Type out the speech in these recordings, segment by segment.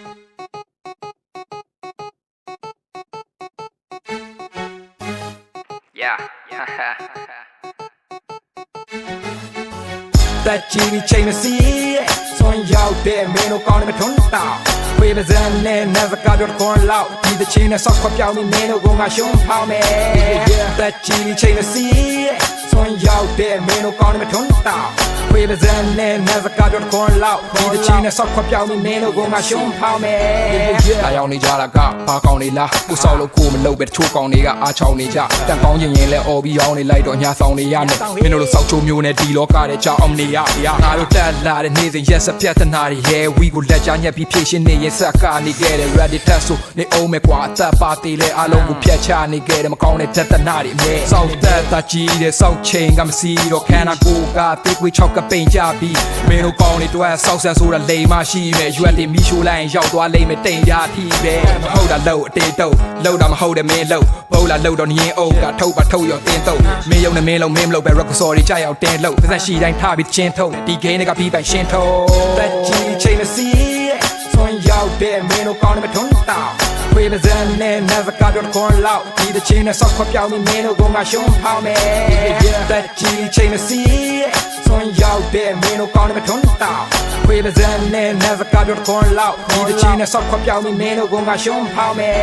Yeah. တက်ချီပြီးချိန်မစီဆွန်ရောက်တဲ့မင်းတို့ကောင်းတယ်မထွန်းတောင်ဝေးပဇန်နဲ့နဇကာတော့ခွန်လောက်ဒီတဲ့ချင်းနဲ့ဆောက်ခွက် ပြောင်းပြီးမင်းတို့ကငါရှုံးဖောင်းမယ်တက်ချီပြီးချိန်မစီဆွန်ရောက်တဲ့မင်းတို့ကောင်းတယ်မထွန်းတောင်ဝေးပဇန်နဲ့နဇကာတော့ခွန်လောက်ဒီတဲ့ချင်းနဲ့ဆောက်ခွက်ပြောင်းပြီးမင်းတို့ကငါရှုံးဖောင်းမယ်အားရောက်နေကြတာကဘာကောင်းနေလားကိုဆောက်လို့ကိုမလုပ်ပဲတချို့ကောင်းတွေကအားချောင်းနေကြတန်ကောင်းရင်ရင်လဲអော်ပြီးရောင်းနေလိုက်တော့ညာဆောင်နေရနဲ့မင်းတို့လိုစောက်ချိုးမျိုးနဲ့ဒီလောကတဲ့ကြောက်အောင်နေရငါတို့တက်လာတဲ့နေ့စဉ်ရက်စက်ပြတ်တနာတွေရဲဝီကိုလက်ချညက်ပြီးဖြည့်ရှင်းနေရင်ဆက်ကနေခဲ့တယ် ready test ဆိုနေအောင်မဲ့ကွာအသက်ပါသေးလဲအားလုံးကိုဖျက်ချနေခဲ့တယ်မကောင်းတဲ့တနာတွေအမဲစောက်တက်တာကြီးတဲ့စောက်ချိန်ကမစီတော့ခန္ဓာကိုယ်ကတေးကွေးချောက်ကပိန်ကြပြီးမင်းတို့ကောင်းနေတော့စောက်ဆန်ဆိုတာလိမ်မရှိမဲ့ရွက်တွေမီရှိုးလိုက်ရင်ရောက်သွားလိမ့်မယ်တိမ်ကြထီပဲမဟုတ်တာလို့အတေးတုပ်လို့တာမဟုတ်တယ်မင်းလို့ပုတ်လာလို့တော့နင်းအုပ်ကထုတ်ပါထုတ်ရောတင်းတုပ်မင်းယုံနဲ့မင်းလုံးမင်းမလို့ပဲ rock sorry ကြောက်အောင်တင်းလို့သက်ရှိတိုင်းထားပြီးချင်းထုတ်ဒီ game တွေကပြီးပိုင်ရှင်းထုတ်တက်ချီချိန်မစီဆွန်ရောက်တဲ့မင်းတို့ကောင်းတယ်မထွန်းတောင်ဝေးပဇန်နဲ့နဇကာတော့ခွန်လောက်ဒီတဲ့ချင်းနဲ့ဆောက်ခွက်ပြောင်းပြီးမင်းတို့ကငါရှုံးဖောင်းမယ်တက်ချီချိန်မစီ ဆွန်ရောက်တဲ့မင်းတို့ကောင်းတယ်မထွန်းတောင်ဝေးပဇန်နဲ့နဇကာတော့ခွန်လောက်ဒီတဲ့ချင်းနဲ့ဆောက်ခွက်ပြောင်းပြီးမင်းတို့ကငါရှုံးဖောင်းမယ်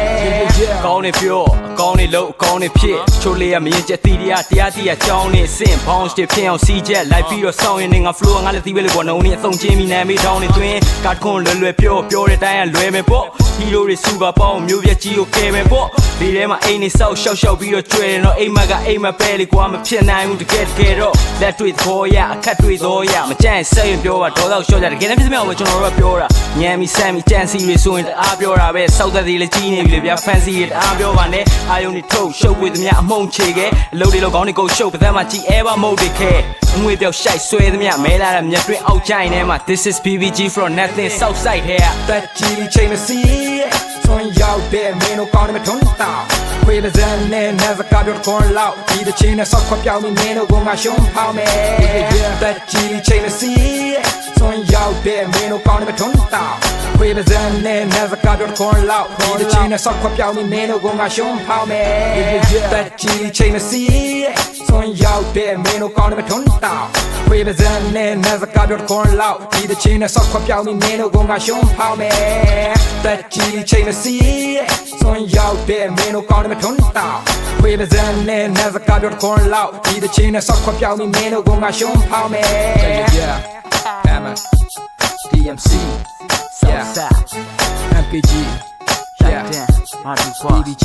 အကောင်းနေပြောအကောင်းနေလို့အကောင်းနေဖြစ်ချိုးလေးရမရင်ချက်တီးတရားတရားတီးရကြောင်းနေစင် bounce တွေဖြစ်အောင်စီးချက်လိုက်ပြီးတော့စောင်းရင်ငါ flow ငါလည်းတီးပဲလေကွာနှုံနေအဆုံးချင်းမိနာမေးထောင်းနေတွင်ကတ်ခွန်လွယ်လွယ်ပြောပြောတဲ့တိုင်းကလွယ်မယ်ပေါ့ဟီရိုတွေစူပါပေါင်းမျိုးပြက်ကြီးကိုကယ်မယ်ပေါ့ဒီထဲမှာအိမ်နေဆောက်ရှောက်ရှောက်ပြီးတော့ကျွဲတယ်တော့အိမ်မကအိမ်မပဲလေကွာမဖြစ်နိုင်ဘူးတကယ်တကယ်တော့လက်တွေ့သဘောရအခက်တွေ့သောရမကြမ်းဆက်ရင်ပြောပါဒေါတော့ရှော့ကြတကယ်လည်းပြစ်စမြောက်ပဲကျွန်တော်တို့ကပြောတာညံမီဆမ်မီကြမ်းစီတွေဆိုရင်တအားပြောတာပဲစောက်သက်သေးလည်းကြီးနေပြီလေဗျာ fancy တွေတအားပြောပါနဲ့အာယုံတွေထုတ်ရှုပ်ပွေသမျှအမုံချေခဲ့အလုပ်တွေလောက်ကောင်းနေကုန်ရှုပ်ပသက်မှာကြည်အဲပါမုတ်တွေခဲအငွေပြောက်ရှိုက်ဆွဲသမျှမဲလာတဲ့မြက်တွင်းအောက်ချိုင်ထဲမှာ this is BBG from nothing south side ထဲကတက်ချီချိန်မစီဆွန်ရောက်တဲ့မင်းတို့ကောင်းတယ်မထွန်းတောင်ဝေးပဇန်နဲ့နဇကာတော့ခွန်လောက်ဒီတဲ့ချင်းနဲ့ဆောက်ခွက်ပြောင်းပြီးမင်းတို့ကငါရှုံးဖောင်းမယ်တက်ချီချိန်မစီဆွန်ရောက်တဲ့မင်းတို့ကောင်းတယ်မထွန်းတော င်ဝေးပဇန်နဲ့နဇကာတော့ခွန်လောက်ဒီတဲ့ချင်းနဲ့ဆောက်ခွက်ပြောင်းပြီးမင်းတို့ကငါရှုံးဖောင်းမယ်တက်ချီချိန်မစီဆွန်ရောက်တဲ့မင်းတို့ကောင်းတယ်မထွန်းတောင်ဝေးပဇန်နဲ့နဇကာတော့ခွန်လောက်ဒီတဲ့ချင်းနဲ့ဆောက်ခွက်ပြောင်းပြီးမင်းတို့ကငါရှုံးဖောင်းမယ်တက်ချီချိန်မစီဆွန်ရောက်တဲ့မင်းတို့ကောင်းတယ်မထွန်းတောင်ဝေးပဇန်နဲ့နဇကာတော့ခွန်လောက်ဒီတဲ့ချင်းနဲ့ဆောက်ခွက်ပြောင်းပြီးမင်းတို့ကငါရှုံးဖောင်းမယ် yeah hammer DMC yeah south side MPG yeah damn မာဒီကွာ BBG